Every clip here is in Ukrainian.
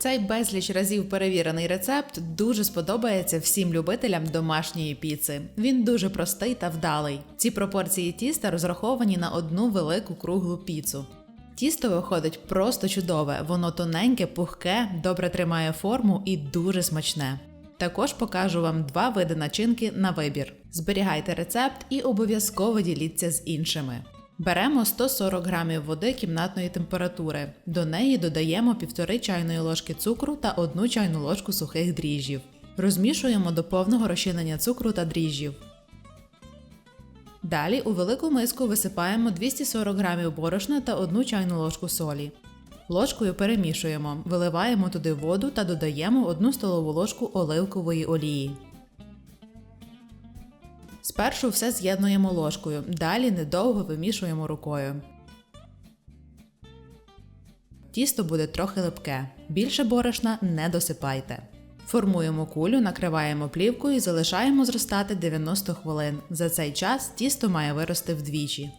Цей безліч разів перевірений рецепт дуже сподобається всім любителям домашньої піци. Він дуже простий та вдалий. Ці пропорції тіста розраховані на одну велику круглу піцу. Тісто виходить просто чудове, воно тоненьке, пухке, добре тримає форму і дуже смачне. Також покажу вам два види начинки на вибір. Зберігайте рецепт і обов'язково діліться з іншими. Беремо 140 грамів води кімнатної температури. До неї додаємо 1,5 чайної ложки цукру та 1 чайну ложку сухих дріжджів. Розмішуємо до повного розчинення цукру та дріжджів. Далі у велику миску висипаємо 240 грамів борошна та 1 чайну ложку солі. Ложкою перемішуємо, виливаємо туди воду та додаємо 1 столову ложку оливкової олії. Спершу все з'єднуємо ложкою, далі недовго вимішуємо рукою. Тісто буде трохи липке. Більше борошна не досипайте. Формуємо кулю, накриваємо плівкою і залишаємо зростати 90 хвилин. За цей час тісто має вирости вдвічі.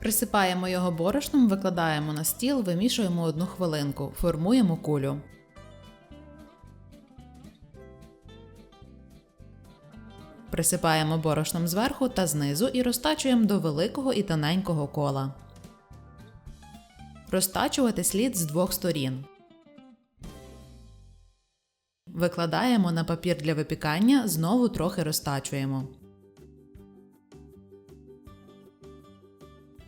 Присипаємо його борошном, викладаємо на стіл, вимішуємо одну хвилинку, формуємо кулю. Присипаємо борошном зверху та знизу і розтачуємо до великого і тоненького кола. Розтачувати слід з двох сторін. Викладаємо на папір для випікання, знову трохи розтачуємо.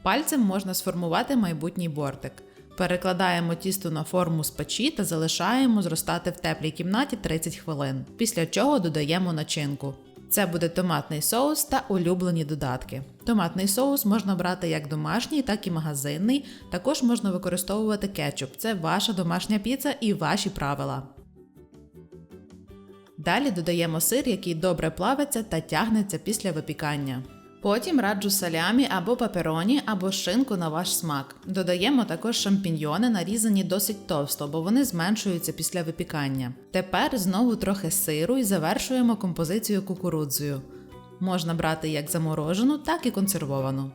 Пальцем можна сформувати майбутній бортик. Перекладаємо тісто на форму з печі та залишаємо зростати в теплій кімнаті 30 хвилин, після чого додаємо начинку. Це буде томатний соус та улюблені додатки. Томатний соус можна брати як домашній, так і магазинний. Також можна використовувати кетчуп. Це ваша домашня піца і ваші правила. Далі додаємо сир, який добре плавиться та тягнеться після випікання. Потім раджу салямі або папероні, або шинку на ваш смак. Додаємо також шампіньйони, нарізані досить товсто, бо вони зменшуються після випікання. Тепер знову трохи сиру і завершуємо композицію кукурудзою. Можна брати як заморожену, так і консервовану.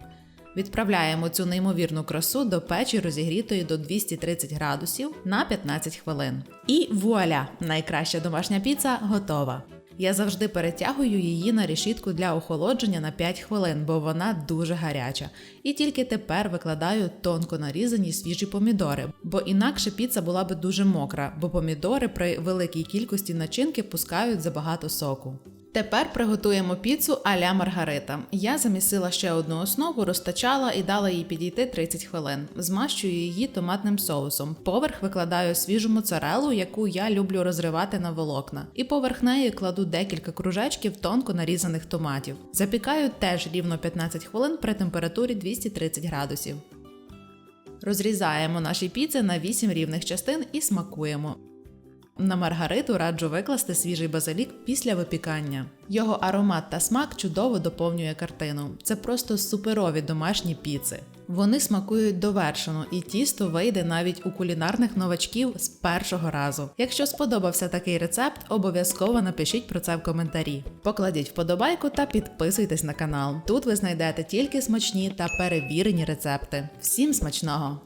Відправляємо цю неймовірну красу до печі розігрітої до 230 градусів на 15 хвилин. І вуаля! Найкраща домашня піца готова. Я завжди перетягую її на решітку для охолодження на 5 хвилин, бо вона дуже гаряча. І тільки тепер викладаю тонко нарізані свіжі помідори, бо інакше піца була би дуже мокра, бо помідори при великій кількості начинки пускають забагато соку. Тепер приготуємо піцу а-ля Маргарита. Я замісила ще одну основу, розтачала і дала їй підійти 30 хвилин. Змащую її томатним соусом. Поверх викладаю свіжу моцарелу, яку я люблю розривати на волокна. І поверх неї кладу декілька кружечків тонко нарізаних томатів. Запікаю теж рівно 15 хвилин при температурі 230 градусів. Розрізаємо наші піци на 8 рівних частин і смакуємо. На маргариту раджу викласти свіжий базилік після випікання. Його аромат та смак чудово доповнює картину. Це просто суперові домашні піци. Вони смакують довершено, і тісто вийде навіть у кулінарних новачків з першого разу. Якщо сподобався такий рецепт, обов'язково напишіть про це в коментарі. Покладіть вподобайку та підписуйтесь на канал. Тут ви знайдете тільки смачні та перевірені рецепти. Всім смачного!